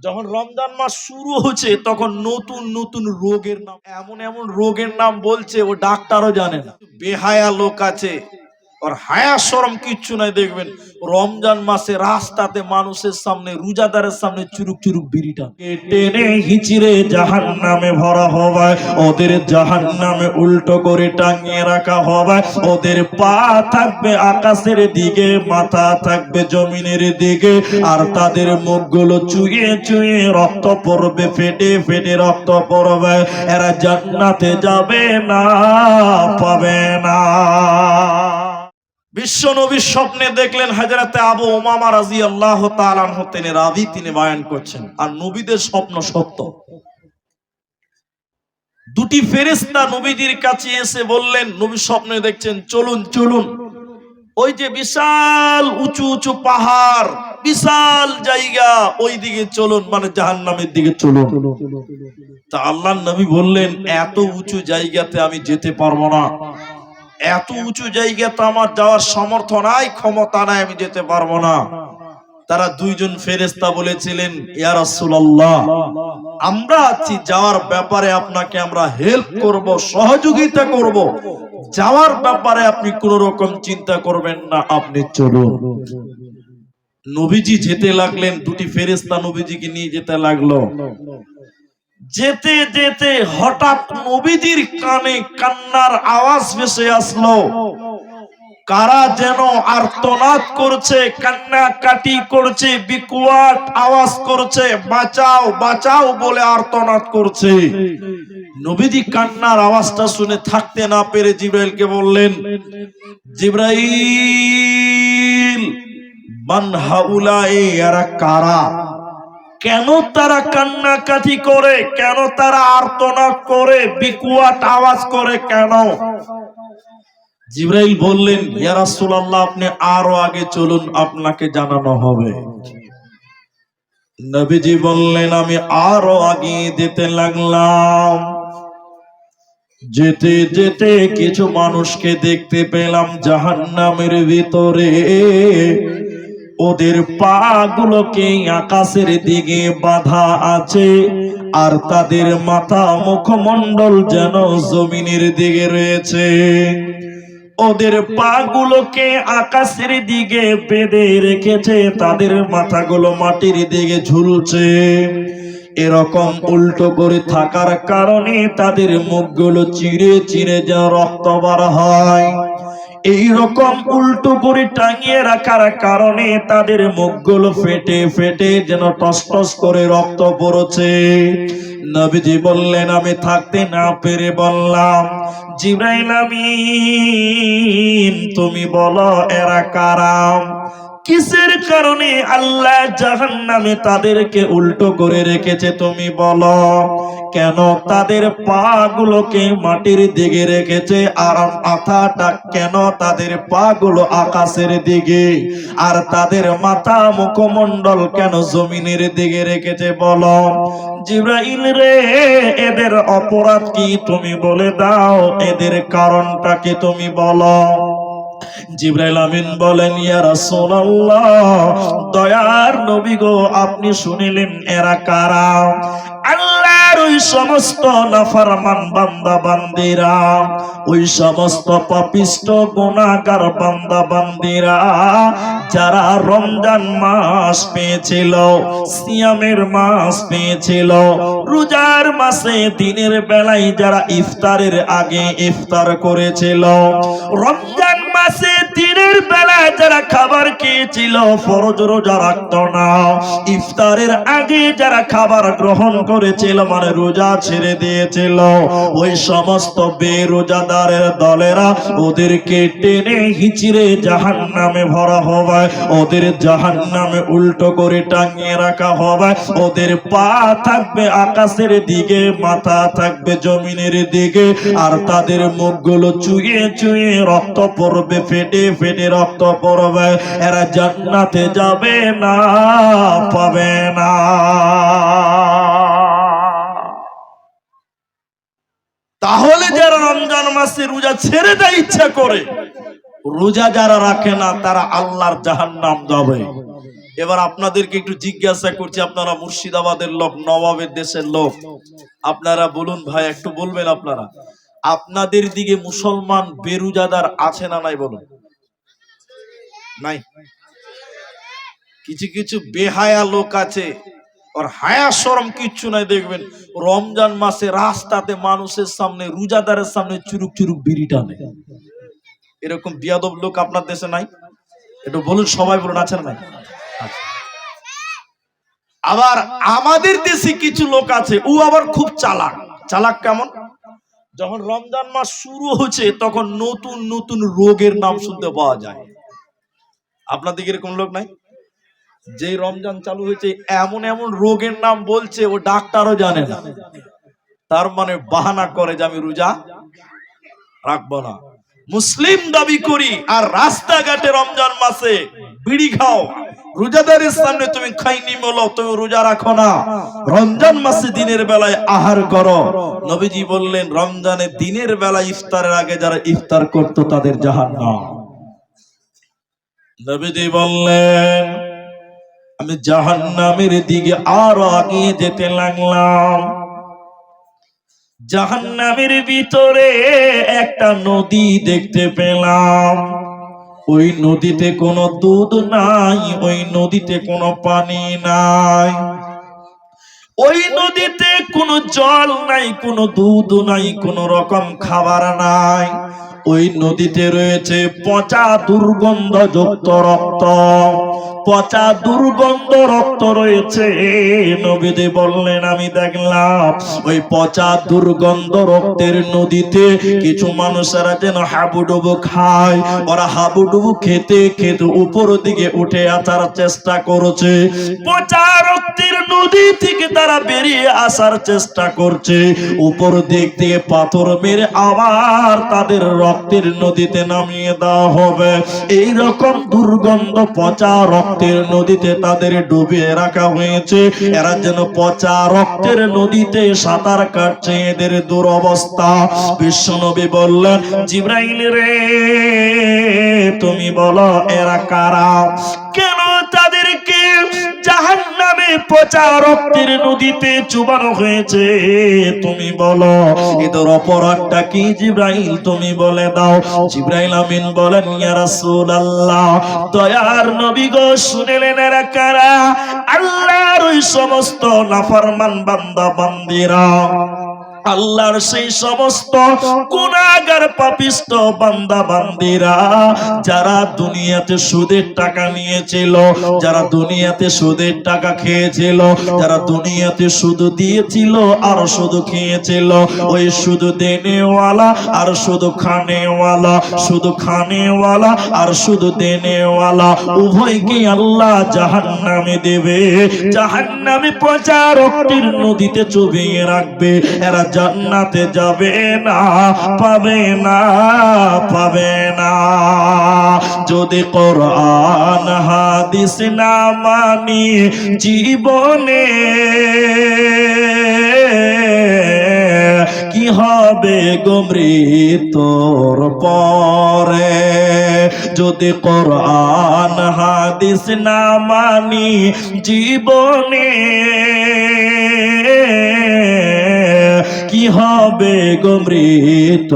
যখন রমজান মাস শুরু হচ্ছে, তখন নতুন নতুন রোগের নাম, এমন এমন রোগের নাম বলছে, ও ডাক্তারও জানে না। বেহায়া লোক আছে। আর হায়া সরম কিচ্ছু নাই, দেখবেন। রমজান মাসে রাস্তাতে মানুষের সামনে, রোজাদারের সামনে চুরুক চুরুক বিড়িটা। টেনে হিচিরে জাহান নামে ভরা হবে ওদের জাহান নামে উল্টো করে টাঙিয়ে রাখা হবে ওদের পা থাকবে আকাশের দিকে, মাথা থাকবে জমিনের দিকে, আর তাদের মুখগুলো চুয়ে চুয়ে রক্ত পড়বে, ফেটে ফেটে রক্ত পড়বে। এরা জান্নাতে যাবে না, পাবে না। বিশ্ব নবীর স্বপ্নে দেখলেন হাজরাতে আবু ওমামা রাজি আল্লাহ তিনি রাবি তিনি বায়ান করছেন। আর নবীদের স্বপ্ন সত্য। দুটি ফেরেস্তা নবীজির কাছে এসে বললেন, নবী স্বপ্নে দেখছেন, চলুন চলুন। ওই যে বিশাল উঁচু উঁচু পাহাড়, বিশাল জায়গা ওই দিকে চলুন মানে জাহান্নামের দিকে চলুন। তা আল্লাহ নবী বললেন, এত উঁচু জায়গাতে আমি যেতে পারব না। এত উঁচু জায়গাতে আমার যাওয়ার সামর্থ্য নাই, ক্ষমতা নাই, আমি যেতে পারব না। তারা দুইজন ফেরেস্তা বলেছিলেন, ইয়া রাসূলুল্লাহ, আমরা আছি, যাওয়ার ব্যাপারে আপনাকে আমরা হেল্প করব, সহযোগিতা করব। যাওয়ার ব্যাপারে আপনি কোন রকম চিন্তা করবেন না, আপনি চলুন। নবীজি যেতে লাগলেন, দুটি ফেরেস্তা নবীজিকে নিয়ে যেতে লাগল। যেতে যেতে হঠাৎ নবীজির কানে কান্নার আওয়াজ ভেসে আসলো। কারা যেন আর্তনাদ করছে কান্না কাটি করছে, বিকুয়াট আওয়াজ করছে, বাঁচাও বাঁচাও বলে আর্তনাদ করছে। নবীজি কান্নার আওয়াজটা শুনে থাকতে না পেরে জিব্রাইলকে বললেন, জিব্রাইল মান হাউলাই এরা কারা? কেন তারা কান্নাকাটি করে? কেন তারা আর্তনাদ করে? বিকুয়াট আওয়াজ করে কেন? জিব্রাইল বললেন, ইয়া রাসূলুল্লাহ, আপনি আরও আগে চলুন, আপনাকে জানানো হবে। নবীজি বললেন, আমি আরও আগে যেতে লাগলাম। যেতে যেতে কিছু মানুষকে দেখতে পেলাম জাহান্নামের ভিতরে। ওদের পা গুলোকে আকাশের দিকে বাঁধা আছে, আর তাদের মাথা মুখমণ্ডল যেন জমিনের দিকে রয়েছে। ওদের পা গুলোকে আকাশের দিকে বেঁধে রেখেছে, তাদের মাথাগুলো মাটির দিকে ঝুলছে। এরকম উল্টো করে থাকার কারণে তাদের মুখগুলো চিড়ে চিড়ে যা রক্ত বার হয়। এই রকম উল্টো করে টাঙিয়ে রাখার কারণে তাদের মুখগুলো ফেটে ফেটে যেন টস টস করে রক্ত পড়ছে। নবীজি বললেন, আমি থাকতে না পেরে বললাম, জিব্রাইল আমিন, তুমি বলো এরা কারাম কিসের কারণে আল্লাহ জাহান নামে তাদেরকে উল্টো করে রেখেছে তুমি বলো? কেন তাদের পা গুলোকে মাটির দিকে রেখেছে আর মাথাটা কেন তাদের পা গুলো আকাশের দিকে? আর তাদের মাথা মুখমণ্ডল কেন জমিনের দিকে রেখেছে বলো? জিব্রাইল রে, এদের অপরাধ কি তুমি বলে দাও? এদের কারণটা কি তুমি বলো? জিব্রাইল আমিন বলেন, ইয়া রাসূলুল্লাহ, দয়ার নবী গো, আপনি শুনিলেন এরা কারা? আল্লাহর ওই সমস্ত নাফরমান বান্দা বান্দিরা, ওই সমস্ত পাপিষ্ট গুনাহগার বান্দা বান্দিরা, যারা রমজান মাস পেয়েছিল, সিয়ামের মাস পেয়েছিল, রোজার মাসে দিনের বেলায় যারা ইফতারের আগে ইফতার করেছিল, রমজান মাসে দিনের বেলা যারা খাবার খেয়েছিল, ফরজ রোজা রাখত না। ইফতারের আগে যারা খাবার গ্রহণ করেছিল মানে রোজা ছেড়ে দিয়েছিল, ওই সমস্ত বেরোজাদারের দলেরা ওদেরকে টেনে হিচিরে জাহান নামে ভরা হবে, ওদের জাহান নামে উল্টো করে টাঙিয়ে রাখা হবে। ওদের পা থাকবে আকাশের দিকে, মাথা থাকবে জমিনের দিকে, আর তাদের মুখগুলো চুয়ে চুয়ে রক্ত পড়বে, ফেটে ফেটে রক্ত পড়বে, এরা জান্নাতে যাবে না, পাবে না। তাহলে যারা রমজান মাসে রোজা ছেড়ে দেয় ইচ্ছা করে, রোজা যারা রাখে না, তারা আল্লাহর জাহান্নাম যাবে। এবার আপনাদেরকে একটু জিজ্ঞাসা করছি, আপনারা মুর্শিদাবাদের লোক, নবাবের দেশের লোক, আপনারা বলুন ভাই, একটু বলবেন আপনারা? আপনাদের দিকে মুসলমান বেরুজাদার আছে না নাই বলুন? নাই। কিছু কিছু বেহায়া লোক আছে ওর হায়া শরম কিচ্ছু নাই, দেখবেন। রমজান মাসে রাস্তাতে মানুষের সামনে, রোজাদারের সামনে চুরুক চুরুক বিড়ি টানে। এরকম বিয়াদব লোক আপনার দেশে নাই? একটু বলুন, সবাই বলুন, আছে না। আবার আমাদের দেশে কিছু লোক আছে, ও আবার খুব চালাক। চালাক কেমন? যখন রমজান মাস শুরু হচ্ছে, তখন নতুন নতুন রোগের নাম শুনতে পাওয়া যায়। আপনাদের এরকম লোক নাই? যে রমজান চালু হয়েছে, এমন এমন রোগের নাম বলছে, ও ডাক্তারও জানে না। তার মানে বাহানা করে যে আমি রোজা রাখব না। মুসলিম দাবি করি, আর রাস্তাঘাটে রমজান মাসে বিড়ি খাও। রোজাদারের সামনে তুমি খাইনি বলো, তুমি রোজা রাখো না। রমজান মাসে দিনের বেলায় আহার করো। নবীজি বললেন রমজানের দিনের বেলায় ইফতারের আগে যারা ইফতার করতো তাদের জাহান্নাম। নবীজি বললেন, আমি জাহান্নামের দিকে আরও আগিয়ে যেতে লাগলাম। জাহান্নামের ভিতরে একটা নদী দেখতে পেলাম। ওই নদীতে কোনো দুধ নাই, ওই নদীতে কোনো পানি নাই। ওই নদীতে কোনো জল নাই, কোনো দুধ নাই, কোনো রকম খাবার নাই। ওই নদীতে রয়েছে পচা দুর্গন্ধযুক্ত রক্ত। পচা দুর্গন্ধ রক্ত রয়েছে। নবীদে বললেন, আমি দেখলাম ওই পচা দুর্গন্ধ রক্তের নদীতে কিছু মানুষেরা যেন হাবুডুবু খায়। ওরা হাবুডুবু খেতে খেতে উপর দিকে উঠে আসার চেষ্টা করছে। পচা রক্তের নদী থেকে তারা বেরিয়ে আসার চেষ্টা করছে। উপর দিক দিয়ে পাথর মেরে আবার তাদের রক্তের নদীতে নামিয়ে দেওয়া হবে। এই রকম দুর্গন্ধ পচা রক্তের নদীতে তাদের ডুবিয়ে রাখা হয়েছে। এরা যেন পচা রক্তের নদীতে সাঁতার কাটছে এদের দুরবস্থা। বিশ্বনবী বললেন, জিব্রাইল রে, তুমি বলো, এরা কারা? কেন তাদেরকে জাহান পচা রক্তের নদীতে চুবানো হয়েছে। তুমি বলো, এদের অপরাধটা কি জিব্রাইল? তুমি বলে দাও। জিব্রাইল আমিন বলেন, ইয়া রাসূলুল্লাহ, দয়ার নবী গো, শুনেলেন এরা কারা? আল্লাহর ওই সমস্ত নাফরমান বান্দা, বান্দিরা। আল্লাহর সেই সমস্ত গুনাহগার পাপিষ্ট বান্দা বান্দিরা যারা দুনিয়াতে সুদের টাকা নিয়েছিল, যারা দুনিয়াতে সুদের টাকা খেয়েছিল, যারা দুনিয়াতে শুধু দিয়েছিল আর শুধু খেয়েছিল। ওই শুধু দেনেওয়ালা আর শুধু খানেওয়ালা শুধু খানেওয়ালা আর শুধু দেনেওয়ালা, উভয়কে আল্লাহ জাহান্নামে দেবে। জাহান্নামে প্রচার রক্তের নদীতে চুবিয়ে রাখবে। এরা জান্নাতে যাবে না, পাবে না পাবে না। যদি কোরআন, হাদিস না মানি জীবনে, কি হবে গমরি তোর পরে? যদি কোরআন, হাদিস না মানি জীবনে কি হবে গমৃত